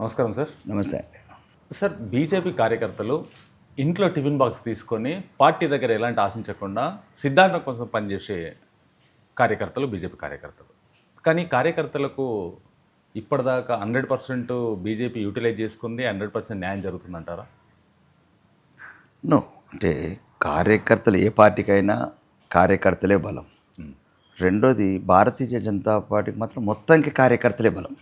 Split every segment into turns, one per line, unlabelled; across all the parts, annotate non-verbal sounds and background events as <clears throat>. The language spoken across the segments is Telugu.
నమస్కారం సార్.
నమస్తే.
సార్ బీజేపీ కార్యకర్తలు ఇంట్లో టిఫిన్ బాక్స్ తీసుకొని పార్టీ దగ్గర ఎలాంటి ఆశించకుండా సిద్ధాంతం కోసం పనిచేసే కార్యకర్తలు బీజేపీ కార్యకర్తలు. కానీ కార్యకర్తలకు ఇప్పటిదాకా హండ్రెడ్ పర్సెంట్ బీజేపీ యూటిలైజ్ చేసుకుంది హండ్రెడ్ పర్సెంట్ న్యాయం జరుగుతుందంటారా?
నో. అంటే కార్యకర్తలు ఏ పార్టీకైనా కార్యకర్తలే బలం. రెండోది భారతీయ జనతా పార్టీకి మాత్రం మొత్తానికి కార్యకర్తలే బలం.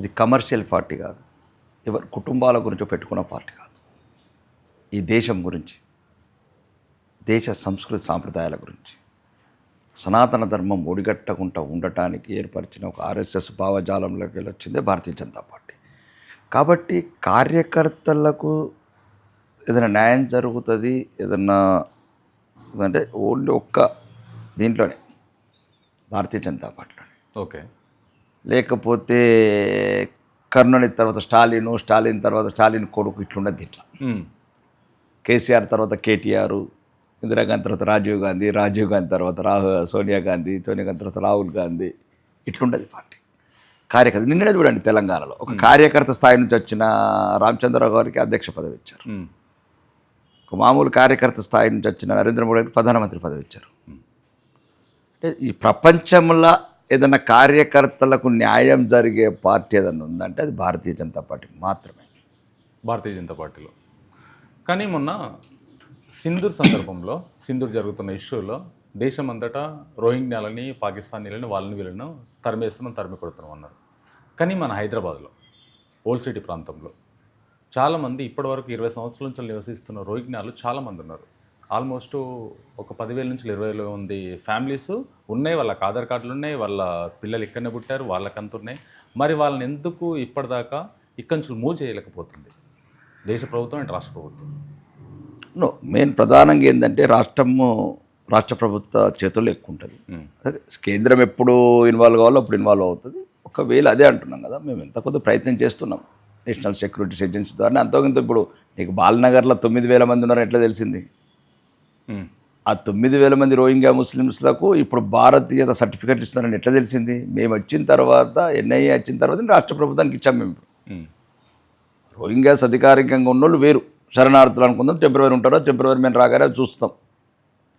ఇది కమర్షియల్ పార్టీ కాదు. ఎవరి కుటుంబాల గురించి పెట్టుకున్న పార్టీ కాదు. ఈ దేశం గురించి దేశ సంస్కృతి సాంప్రదాయాల గురించి. సనాతన ధర్మం ఒడిగట్టకుండా ఉండటానికి ఏర్పరిచిన ఒక ఆర్ఎస్ఎస్ భావజాలంలోకి వెళ్ళి వచ్చిందే భారతీయ జనతా పార్టీ. కాబట్టి కార్యకర్తలకు ఏదైనా న్యాయం జరుగుతుంది ఏదన్నా అంటే ఓన్లీ ఒక్క దీంట్లోనే భారతీయ జనతా పార్టీలోనే.
ఓకే.
లేకపోతే కర్ణుని తర్వాత స్టాలిన్ స్టాలిన్ తర్వాత స్టాలిన్ కొడుకు ఇట్లున్నది దీంట్లో
మ్మ్.
కేసీఆర్ తర్వాత కేటీఆర్ ఇందిరాగాంధీ తర్వాత రాజీవ్ గాంధీ రాజీవ్ గాంధీ తర్వాత రాహు సోనియా గాంధీ సోనియా గాంధీ తర్వాత రాహుల్ గాంధీ ఇట్లుండదు పార్టీ. కార్యకర్త నిన్ననే చూడండి తెలంగాణలో. ఒక కార్యకర్త స్థాయి నుంచి వచ్చిన రామచంద్రరావు గారికి అధ్యక్ష పదవి ఇచ్చారు. ఒక మామూలు కార్యకర్త స్థాయి నుంచి వచ్చిన నరేంద్ర మోడీ గారికి ప్రధానమంత్రి పదవి ఇచ్చారు. అంటే ఈ ప్రపంచంలో ఏదైనా కార్యకర్తలకు న్యాయం జరిగే పార్టీ ఏదైనా ఉందంటే అది భారతీయ జనతా పార్టీ మాత్రమే.
భారతీయ జనతా పార్టీలో. కానీ మొన్న సింధూర్ సందర్భంలో సింధూర్ జరుగుతున్న ఇష్యూలో దేశమంతటా అంతటా రోహింగ్యాలని పాకిస్తానీలని వాళ్ళని వీళ్ళను తరిమేస్తున్నాం తరిమి కొడుతున్నాం అన్నారు. కానీ మన హైదరాబాద్లో ఓల్డ్ సిటీ ప్రాంతంలో చాలామంది ఇప్పటివరకు ఇరవై సంవత్సరాల నుంచి నివసిస్తున్న రోహింగ్యాలు చాలామంది ఉన్నారు. ఆల్మోస్ట్ ఒక పదివేల నుంచి ఇరవై వేల మంది ఫ్యామిలీస్ ఉన్నాయి. వాళ్ళకి ఆధార్ కార్డులు ఉన్నాయి. వాళ్ళ పిల్లలు ఇక్కడనే పుట్టారు. వాళ్ళకంత ఉన్నాయి. మరి వాళ్ళని ఎందుకు ఇప్పటిదాకా ఇక్కడి నుంచి మూవ్ చేయలేకపోతుంది? దేశ ప్రభుత్వం అండ్ రాష్ట్ర ప్రభుత్వం.
నో మెయిన్ ప్రధానంగా ఏంటంటే రాష్ట్రము రాష్ట్ర ప్రభుత్వ చేతుల్లో ఎక్కువ ఉంటుంది. కేంద్రం ఎప్పుడు ఇన్వాల్వ్ కావాలో అప్పుడు ఇన్వాల్వ్ అవుతుంది. ఒకవేళ అదే అంటున్నాం కదా మేము ఎంత కొద్ది ప్రయత్నం చేస్తున్నాం. నేషనల్ సెక్యూరిటీస్ ఏజెన్సీ ద్వారా అంతో ఇంత ఇప్పుడు నీకు బాలనగర్లో తొమ్మిది వేల మంది ఉన్నారని ఎట్లా తెలిసింది. ఆ తొమ్మిది వేల మంది రోహింగ్యా ముస్లిమ్స్లకు ఇప్పుడు భారతీయత సర్టిఫికెట్ ఇస్తున్నారని ఎట్లా తెలిసింది? మేము వచ్చిన తర్వాత ఎన్ఐఏ వచ్చిన తర్వాత రాష్ట్ర ప్రభుత్వానికి ఇచ్చాం మేము. రోహింగ్యాస్ అధికారికంగా ఉన్నోళ్ళు వేరు. శరణార్థులు అనుకుందాం టెంపరీ ఉంటారో టెంపరీ మేము రాగానే చూస్తాం.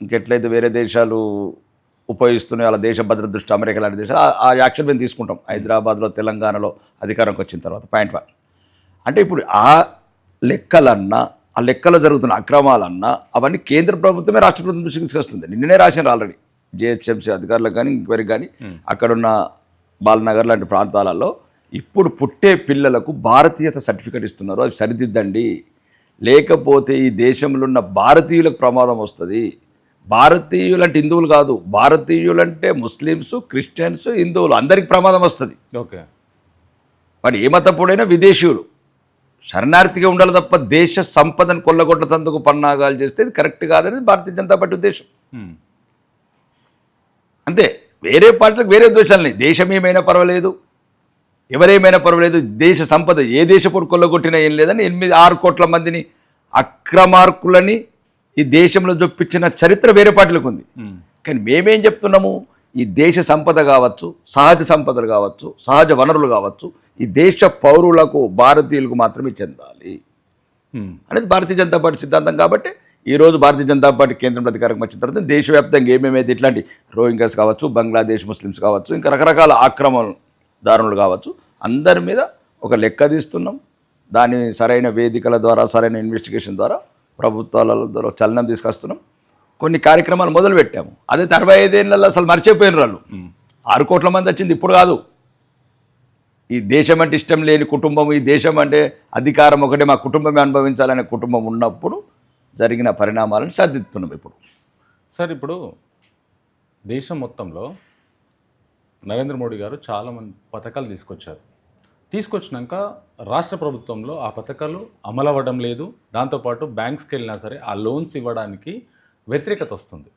ఇంకెట్లయితే వేరే దేశాలు ఉపయోగిస్తున్నాయి వాళ్ళ దేశ భద్రత దృష్టి అమెరికా లాంటి దేశాలు ఆ- ఆ యాక్షన్ మేము తీసుకుంటాం. హైదరాబాద్లో తెలంగాణలో అధికారంకి వచ్చిన తర్వాత పాయింట్ వన్. అంటే ఇప్పుడు ఆ లెక్కలన్నా ఆ లెక్కలో జరుగుతున్న అక్రమాలన్నా అవన్నీ కేంద్ర ప్రభుత్వమే రాష్ట్ర ప్రభుత్వం దృష్టికి తీసుకొస్తుంది. నిన్ననే రాసినారు ఆల్రెడీ జిహెచ్ఎంసీ అధికారులకు కానీ ఇంక్వైరీ కానీ అక్కడున్న బాలనగర్ లాంటి ప్రాంతాలలో ఇప్పుడు పుట్టే పిల్లలకు భారతీయత సర్టిఫికేట్ ఇస్తున్నారు. అవి సరిదిద్దండి. లేకపోతే ఈ దేశంలో ఉన్న భారతీయులకు ప్రమాదం వస్తుంది. భారతీయులు అంటే హిందువులు కాదు. భారతీయులు అంటే ముస్లిమ్స్ క్రిస్టియన్స్ హిందువులు. అందరికి ప్రమాదం వస్తుంది.
ఓకే.
వాడు ఏ మతప్పుడైనా విదేశీయులు. శరణార్థిగా ఉండాలి తప్ప దేశ సంపదను కొల్లగొట్టతందుకు పన్నాగాలు చేస్తే ఇది కరెక్ట్ కాదనేది భారతీయ జనతా పార్టీ ఉద్దేశం. అంతే. వేరే పార్టీలకు వేరే దోషాలని దేశం ఏమైనా పర్వాలేదు. ఎవరేమైనా పర్వాలేదు. దేశ సంపద ఏ దేశపు కొల్లగొట్టినా ఏం లేదని ఎనిమిది ఆరు కోట్ల మందిని అక్రమార్కులని ఈ దేశంలో చొప్పించిన చరిత్ర వేరే పార్టీలకు ఉంది. కానీ మేమేం చెప్తున్నాము? ఈ దేశ సంపద కావచ్చు సహజ సంపదలు కావచ్చు సహజ వనరులు కావచ్చు ఈ దేశ పౌరులకు భారతీయులకు మాత్రమే చెందాలి. అనేది భారతీయ జనతా పార్టీ సిద్ధాంతం కాబట్టి ఈరోజు భారతీయ జనతా పార్టీ కేంద్రంలో అధికారం వచ్చిన తర్వాత దేశవ్యాప్తంగా ఏమేమైతే ఇట్లాంటి రోహింగ్యాస్ కావచ్చు బంగ్లాదేశ్ ముస్లిమ్స్ కావచ్చు ఇంకా రకరకాల ఆక్రమణదారులు కావచ్చు అందరి మీద ఒక లెక్క తీస్తున్నాం. దాని సరైన వేదికల ద్వారా సరైన ఇన్వెస్టిగేషన్ ద్వారా ప్రభుత్వాల ద్వారా చలనం తీసుకొస్తున్నాం. కొన్ని కార్యక్రమాలు మొదలు పెట్టాము అదే అరవై ఐదేళ్ళలో అసలు మర్చిపోయిన వాళ్ళు ఆరు కోట్ల మంది వచ్చింది ఇప్పుడు కాదు. ఈ దేశం అంటే ఇష్టం లేని కుటుంబం ఈ దేశం అంటే అధికారం ఒకటే మా కుటుంబమే అనుభవించాలనే కుటుంబం ఉన్నప్పుడు జరిగిన పరిణామాలను సాధిస్తున్నాం ఇప్పుడు.
సార్ ఇప్పుడు దేశం మొత్తంలో నరేంద్ర మోడీ గారు చాలామంది పథకాలు తీసుకొచ్చారు. తీసుకొచ్చినాక రాష్ట్ర ప్రభుత్వంలో ఆ పథకాలు అమలవ్వడం లేదు. దాంతోపాటు బ్యాంక్స్కి వెళ్ళినా సరే ఆ లోన్స్ ఇవ్వడానికి వ్యతిరేకత వస్తుంది.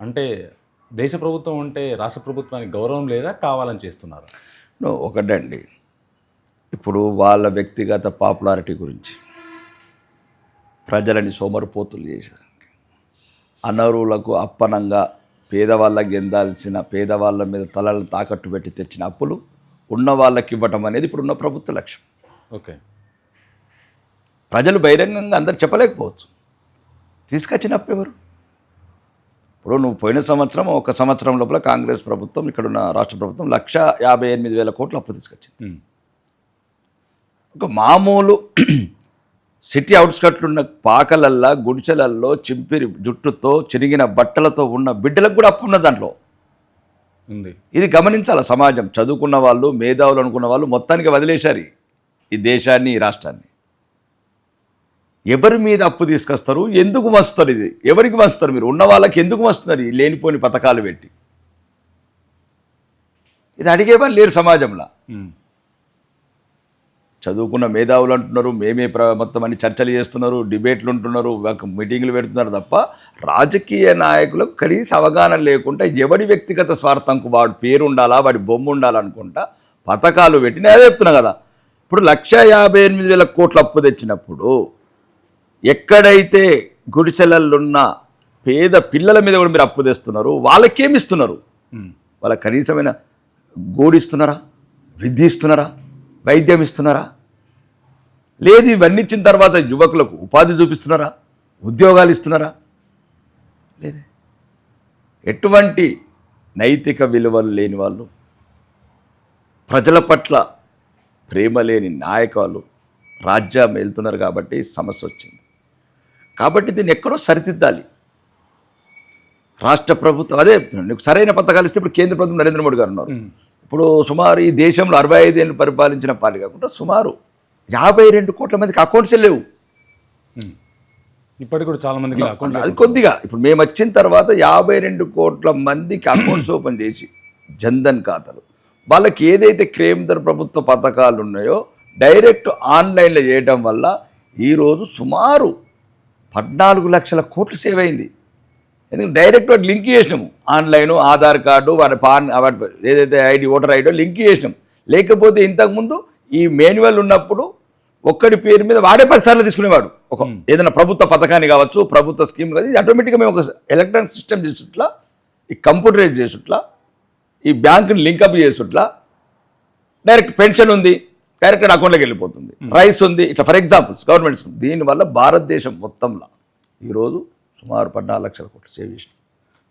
అంటే దేశ ప్రభుత్వం ఉంటే రాష్ట్ర ప్రభుత్వానికి గౌరవం లేదా కావాలని చేస్తున్నారు?
ఒకటండి. ఇప్పుడు వాళ్ళ వ్యక్తిగత పాపులారిటీ గురించి. ప్రజలని సోమరిపోతులు చేసేదానికి. అనర్హులకు అప్పనంగా పేదవాళ్ళకి ఎందాల్సిన పేదవాళ్ళ మీద తలలను తాకట్టు పెట్టి తెచ్చిన అప్పులు ఉన్న వాళ్ళకి ఇవ్వటం అనేది ఇప్పుడున్న ప్రభుత్వ లక్ష్యం.
ఓకే.
ప్రజలు బహిరంగంగా అందరు చెప్పలేకపోవచ్చు. తీసుకొచ్చిన అప్పు ఎవరు? ఇప్పుడు నువ్వు పోయిన సంవత్సరం ఒక సంవత్సరం లోపల కాంగ్రెస్ ప్రభుత్వం ఇక్కడున్న రాష్ట్ర ప్రభుత్వం లక్ష యాభై ఎనిమిది వేల కోట్ల అప్పు తీసుకొచ్చింది. ఒక మామూలు <clears throat> సిటీ అవుట్స్కట్లు ఉన్న పాకలల్లా గుడిసెలల్లో చింపిరి జుట్టుతో చిరిగిన బట్టలతో ఉన్న బిడ్డలకు కూడా అప్పు ఉన్న దాంట్లో.
ఉంది.
ఇది గమనించాలి సమాజం? చదువుకున్న వాళ్ళు మేధావులు అనుకున్న వాళ్ళు మొత్తానికి వదిలేశారు ఈ దేశాన్ని ఈ రాష్ట్రాన్ని. ఎవరి మీద అప్పు తీసుకొస్తారు? ఎందుకు వస్తారు ఇది? ఎవరికి వస్తారు మీరు? ఉన్న వాళ్ళకి ఎందుకు వస్తున్నారు లేనిపోని పథకాలు పెట్టి? ఇది అడిగేవాళ్ళు లేరు సమాజంలో. చదువుకున్న మేధావులు అంటున్నారు మేమే ప్ర మొత్తం అన్ని చర్చలు చేస్తున్నారు డిబేట్లు ఉంటున్నారు మీటింగ్లు పెడుతున్నారు తప్ప రాజకీయ నాయకులకు కనీస అవగాహన లేకుండా ఎవడి వ్యక్తిగత స్వార్థంకు వాడి పేరు ఉండాలా వాడి బొమ్మ ఉండాలనుకుంటా పథకాలు పెట్టి నేను అదే చెప్తున్నా కదా. ఇప్పుడు లక్ష యాభై ఎనిమిది వేల కోట్ల అప్పు తెచ్చినప్పుడు ఎక్కడైతే గుడిసెలల్లున్న పేద పిల్లల మీద కూడా మీరు అప్పు తెస్తున్నారు వాళ్ళకేమి ఇస్తున్నారు. వాళ్ళ కనీసమైన గోడిస్తున్నారా? విద్య ఇస్తున్నారా వైద్యం ఇస్తున్నారా? లేదు ఇవన్నీ ఇచ్చిన తర్వాత యువకులకు ఉపాధి చూపిస్తున్నారా? ఉద్యోగాలు ఇస్తున్నారా? లేదే. ఎటువంటి నైతిక విలువలు లేని వాళ్ళు ప్రజల పట్ల ప్రేమ లేని నాయకులు రాజ్యం వెళ్తున్నారు కాబట్టి సమస్య వచ్చింది. కాబట్టి దీన్ని ఎక్కడో సరిదిద్దాలి. రాష్ట్ర ప్రభుత్వం అదే నీకు సరైన పథకాలు ఇస్తే ఇప్పుడు కేంద్ర ప్రభుత్వం నరేంద్ర మోడీ గారు ఉన్నారు. ఇప్పుడు సుమారు ఈ దేశంలో అరవై ఐదేళ్ళు పరిపాలించిన పార్టీ కాకుండా సుమారు యాభై రెండు కోట్ల మందికి అకౌంట్స్ లేవు.
ఇప్పటికి కూడా చాలా మందికి అకౌంట్
అది కొద్దిగా. ఇప్పుడు మేము వచ్చిన తర్వాత యాభై రెండు కోట్ల మందికి అకౌంట్స్ ఓపెన్ చేసి జన్ధన్ ఖాతాలు. వాళ్ళకి ఏదైతే కేంద్ర ప్రభుత్వ పథకాలు ఉన్నాయో డైరెక్ట్ ఆన్లైన్లో చేయడం వల్ల ఈరోజు సుమారు పద్నాలుగు లక్షల కోట్లు సేవ్ అయింది. ఎందుకంటే డైరెక్ట్ వాటి లింక్ చేసినాము ఆన్లైన్ ఆధార్ కార్డు వాడి పాన్ వాటి ఏదైతే ఐడి ఓటర్ ఐడో లింక్ చేసినాం. లేకపోతే ఇంతకుముందు ఈ మాన్యువల్ ఉన్నప్పుడు ఒక్కడి పేరు మీద వాడే పదిసార్లు తీసుకునేవాడు. ఒక ఏదైనా ప్రభుత్వ పథకాన్ని కావచ్చు ప్రభుత్వ స్కీమ్ కాదు ఇది ఆటోమేటిక్గా మేము ఒక ఎలక్ట్రానిక్ సిస్టమ్ చేసుట్లా ఈ కంప్యూటరైజ్ చేసుట్లా ఈ బ్యాంకుని లింకప్ చేసుట్లా డైరెక్ట్ పెన్షన్ ఉంది. డైరెక్ట్ అకౌంట్లోకి వెళ్ళిపోతుంది. రైస్ ఉంది ఇట్లా ఫర్ ఎగ్జాంపుల్స్ గవర్నమెంట్ స్కీమ్ దీనివల్ల భారతదేశం మొత్తంలో ఈరోజు సుమారు పద్నాలుగు లక్షల కోట్లు సేవ్ చేసినాం